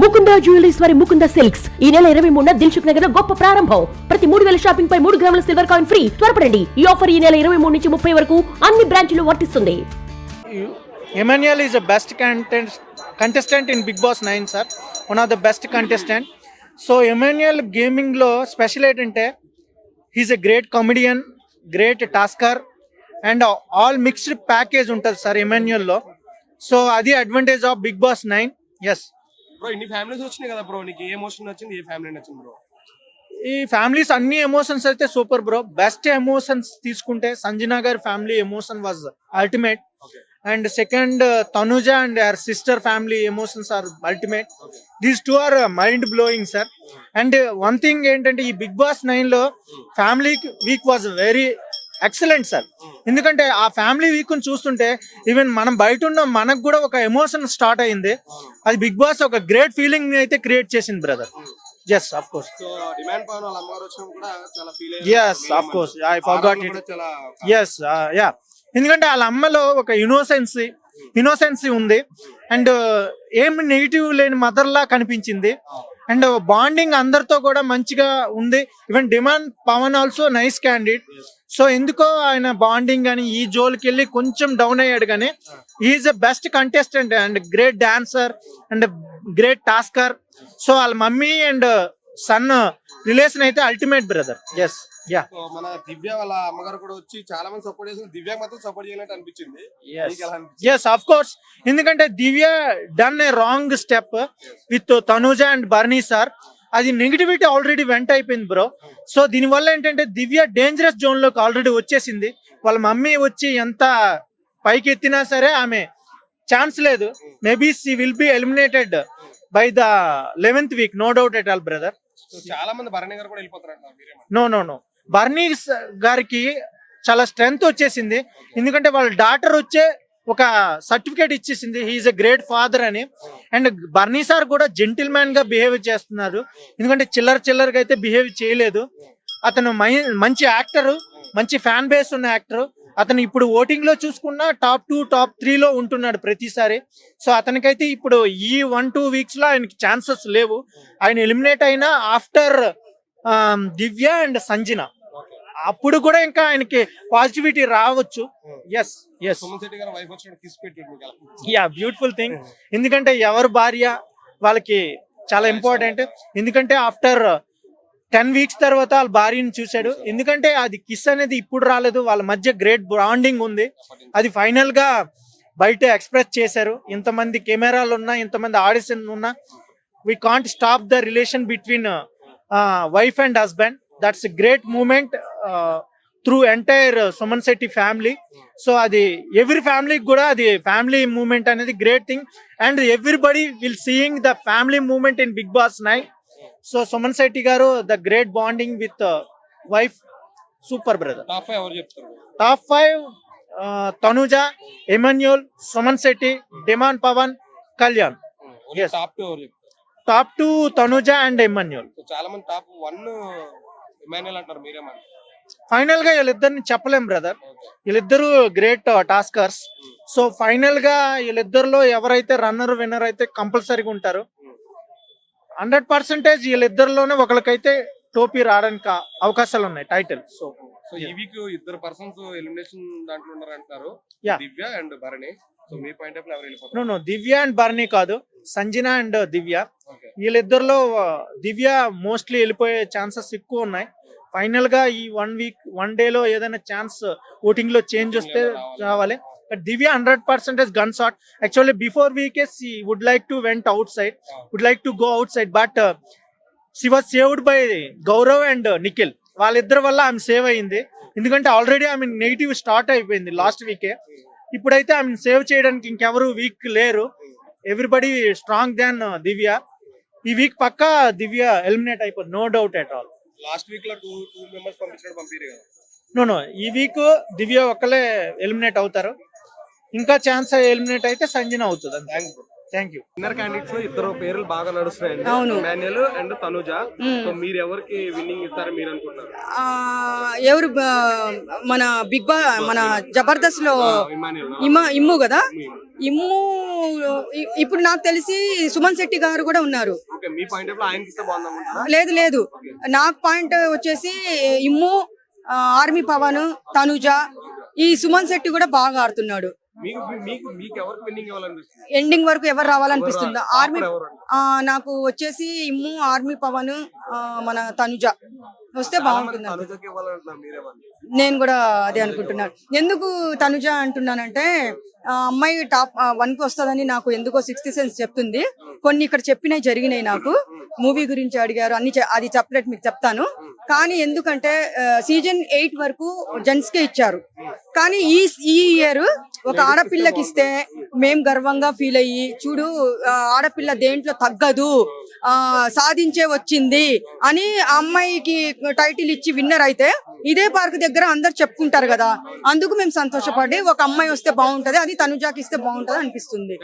Mukunda jewelleries వారి Mukunda silks. ఈ నెల ఇరవై మూడున దిల్సుఖ్ నగర్లో గొప్ప ప్రారంభం. ప్రతి మూడు వేల షాపింగ్ పై మూడు గ్రాముల సిల్వర్ కాయిన్ ఫ్రీ. త్వరపడండి. ఈ ఆఫర్ ఈ నెల ఇరవై మూడు నుంచి ముప్పై వరకు అన్ని బ్రాంచ్లు వర్తిస్తుంది. Emmanuel is the best content, contestant in Big Boss 9, sir. One of the best contestant. So Emmanuel గేమింగ్లో special ఏంటంటే he's a great comedian great tasker and all mixed package ఉంటుంది సార్ ఎమాన్యుయల్లో సో అది advantage of Bigg Boss nine yes bro ఇన్ని families వచ్చినాయి కదా bro నీకు ఏ emotion నచ్చింది ఏ ఫ్యామిలీ నచ్చింది బ్రో ఈ ఫ్యామిలీస్ అన్ని ఎమోషన్స్ అయితే సూపర్ బ్రో బెస్ట్ ఎమోషన్స్ తీసుకుంటే సంజనా గారి family emotion was ultimate and second Tanuja and her sister family emotions are ultimate these two are mind blowing sir and one thing ఏంటంటే ఈ Bigg Boss నైన్లో family week was very excellent sir ఎందుకంటే ఆ family week చూస్తుంటే even మనం బయట ఉన్న మనకు కూడా ఒక ఎమోషన్ స్టార్ట్ అయింది. అది బిగ్ బాస్ ఒక గ్రేట్ ఫీలింగ్ అయితే క్రియేట్ చేసింది brother yes of course forgot it. చాలా ఎస్ యా ఎందుకంటే వాళ్ళ అమ్మలో ఒక ఇన్నోసెన్సీ ఇన్నోసెన్సీ ఉంది. అండ్ ఏం నెగిటివ్ లేని మదర్ లా కనిపించింది. అండ్ బాండింగ్ అందరితో కూడా మంచిగా ఉంది. Even Demon Pavan also nice candidate so ఎందుకో ఆయన బాండింగ్ కానీ ఈ జోలికి వెళ్ళి కొంచెం డౌన్ అయ్యాడు కానీ is a best contestant and great dancer and great tasker so వాళ్ళ మమ్మీ అండ్ సన్ రిలేషన్ అయితే అల్టిమేట్ బ్రదర్ ఎస్ సో మన దివ్య వాళ్ళ అమ్మగారు కూడా వచ్చి చాలా మంది సపోర్ట్ చేసింది దివ్య మాత్రం సపోర్ట్ చేయనట్టు అనిపించింది. ఎస్ ఆఫ్ కోర్స్ ఎందుకంటే Divya done a wrong step with Tanuja and Bharani sir అది నెగిటివిటీ ఆల్రెడీ వెంట అయిపోయింది బ్రో సో దీనివల్ల ఏంటంటే దివ్య డేంజరస్ జోన్లోకి ఆల్రెడీ వచ్చేసింది. వాళ్ళ మమ్మీ వచ్చి ఎంత పైకి ఎత్తినా సరే ఆమె ఛాన్స్ లేదు. Maybe she will be eliminated by the eleventh week no doubt at all brother చాలా మంది భరణి గారు కూడా వెళ్ళిపోతారంట మీరేమంటారు? నో నో నో బర్నీ గారికి చాలా స్ట్రెంగ్త్ వచ్చేసింది. ఎందుకంటే వాళ్ళ డాటర్ వచ్చే ఒక సర్టిఫికేట్ ఇచ్చేసింది. హీఈస్ ఎ గ్రేట్ ఫాదర్ అని. అండ్ బర్నీ సార్ కూడా జెంటిల్ మ్యాన్గా బిహేవ్ చేస్తున్నారు. ఎందుకంటే చిల్లర చిల్లరగా అయితే బిహేవ్ చేయలేదు. అతను మై- మంచి యాక్టర్ మంచి ఫ్యాన్ బేస్ ఉన్న యాక్టర్. అతను ఇప్పుడు ఓటింగ్లో చూసుకున్నా టాప్ టూ టాప్ త్రీలో ఉంటున్నాడు ప్రతిసారి. సో అతనికైతే ఇప్పుడు ఈ వన్ టూ వీక్స్లో ఆయనకి ఛాన్సెస్ లేవు. ఆయన ఎలిమినేట్ అయినా ఆఫ్టర్ దివ్య అండ్ సంజన. అప్పుడు కూడా ఇంకా ఆయనకి పాజిటివిటీ రావచ్చు. Yes yes yeah beautiful thing ఎందుకంటే ఎవరు భార్య వాళ్ళకి చాలా ఇంపార్టెంట్ ఎందుకంటే ఆఫ్టర్ టెన్ వీక్స్ తర్వాత వాళ్ళ భార్యని చూశాడు. ఎందుకంటే అది కిస్ అనేది ఇప్పుడు రాలేదు. వాళ్ళ మధ్య గ్రేట్ బాండింగ్ ఉంది. అది ఫైనల్గా బయట ఎక్స్ప్రెస్ చేశారు. ఇంతమంది కెమెరాలు ఉన్నా ఇంతమంది ఆడిషన్ ఉన్నా we can't stop the relation between wife and husband that's great moment through entire Suman Shetty family so అది ఎవ్రీ ఫ్యామిలీకి కూడా అది ఫ్యామిలీ మూమెంట్ అనేది great thing and everybody will seeing the family moment in Bigg Boss nine so Suman Shetty గారు the great bonding with wife super brother top five top five Tanuja Emmanuel Suman Shetty Demon Pavan Kalyan. Top two Tanuja and Emmanuel చాలా మంది top one Emmanuel అంటారు మీరేమంటారు ఫైనల్గా వీళ్ళిద్దరిని చెప్పలేం brother వీళ్ళిద్దరు great taskers so ఫైనల్గా వీళ్ళిద్దరిలో ఎవరైతే రన్నర్ విన్నర్ అయితే కంపల్సరీగా ఉంటారు. హండ్రెడ్ పర్సెంటేజ్ వీళ్ళిద్దరిలోనే ఒకరికైతే టోపీ రావడానికి అవకాశాలు ఉన్నాయి టైటిల్ సో సో ఈ వీక్ ఇద్దరు పర్సన్స్ ఎలిమినేషన్ దాంట్లో ఉన్నారు అంటారు Yeah. Divya and Bharani. So me point of ఎవరు నో వెళ్ళిపోతారు నో దివ్య అండ్ బర్నీ కాదు. సంజన అండ్ దివ్య. వీళ్ళిద్దరిలో ఆ, దివ్య మోస్ట్లీ వెళ్ళిపోయే ఛాన్సెస్ ఎక్కువ ఉన్నాయి. ఫైనల్గా ఈ వన్ వీక్ వన్ డే లో ఏదైనా ఛాన్స్ ఓటింగ్లో చేంజ్ వస్తే రావాలి. But Divya hundred percentage gun shot actually before weeks would like to went outside would like to go outside but she was saved by Gaurav and Nikhil వాళ్ళిద్దరి వల్ల ఆమె save అయింది. ఎందుకంటే ఆల్రెడీ ఆమె negative start అయిపోయింది last వీకే ఇప్పుడైతే ఆమె save చేయడానికి ఇంకెవరు వీక్ లేరు. Everybody strong than Divya. ఈ వీక్ పక్కా దివ్య ఎలిమినేట్ అయిపోతుంది no doubt at all last వీక్లో టూ టూ మెంబర్స్ పంపించాడు పంపిరు కదా. నో నో ఈ వీక్ దివ్య ఒక్కలే ఎలిమినేట్ అవుతారు. ఇంకా ఛాన్స్ ఎలిమినేట్ అయితే సంజన అవుతుంది అంతే. థ్యాంక్ యూ విన్నర్ క్యాండిడేట్స్లో ఇద్దరు పేర్లు బాగా నడుస్తున్నాయండి. అవును. Emmanuel and Tanuja hmm. So మీరు ఎవరికి విన్నింగ్ ఇస్తారని మీరు అనుకుంటున్నారు? ఆ, ఎవరు మన బిగ్ బా మన జబర్దస్త్లో ఇమ్మ ఇమ్ము కదా? ఇమ్ము ఇప్పుడు నాకు తెలిసి సుమన్ శెట్టి గారు కూడా ఉన్నారు? లేదు లేదు. నాకు పాయింట్ వచ్చేసి ఇమ్ము ఆర్మీ పవన్ తనుజ ఈ సుమన్ శెట్టి కూడా బాగా ఆడుతున్నాడు. మీకు మీకు మీకు ఎవరికి విన్నింగ్ ఇవ్వాలనిపిస్తుంది? ఎండింగ్ వరకు ఎవరు రావాలనిపిస్తుందా? ఆర్మీ నాకు వచ్చేసి ఇమ్ము ఆర్మీ పవన్ మన తనుజ. వస్తే బాగుంటుంది నేను కూడా అదే అనుకుంటున్నాను. ఎందుకు తనుజ అంటున్నానంటే అమ్మాయి టాప్ వన్కి వస్తుందని నాకు ఎందుకో సిక్స్త్ సెన్స్ చెప్తుంది. కొన్ని ఇక్కడ చెప్పినవి జరిగినాయి నాకు. మూవీ గురించి అడిగారు అన్ని అది సపరేట్ మీకు చెప్తాను. కానీ ఎందుకంటే సీజన్ ఎయిట్ వరకు జెంట్స్ కే ఇచ్చారు. కానీ ఈ ఈ ఇయర్ ఒక ఆడపిల్లకి ఇస్తే మేం గర్వంగా ఫీల్ అయ్యి చూడు ఆడపిల్ల దేంట్లో తగ్గదు ఆ సాధించే వచ్చింది అని ఆ అమ్మాయికి టైటిల్ ఇచ్చి విన్నర్ అయితే ఇదే పార్క్ దగ్గర అందరు చెప్పుకుంటారు కదా అందుకు మేము సంతోషపడి ఒక అమ్మాయి వస్తే బాగుంటది అది తనుజాకి ఇస్తే బాగుంటది అనిపిస్తుంది.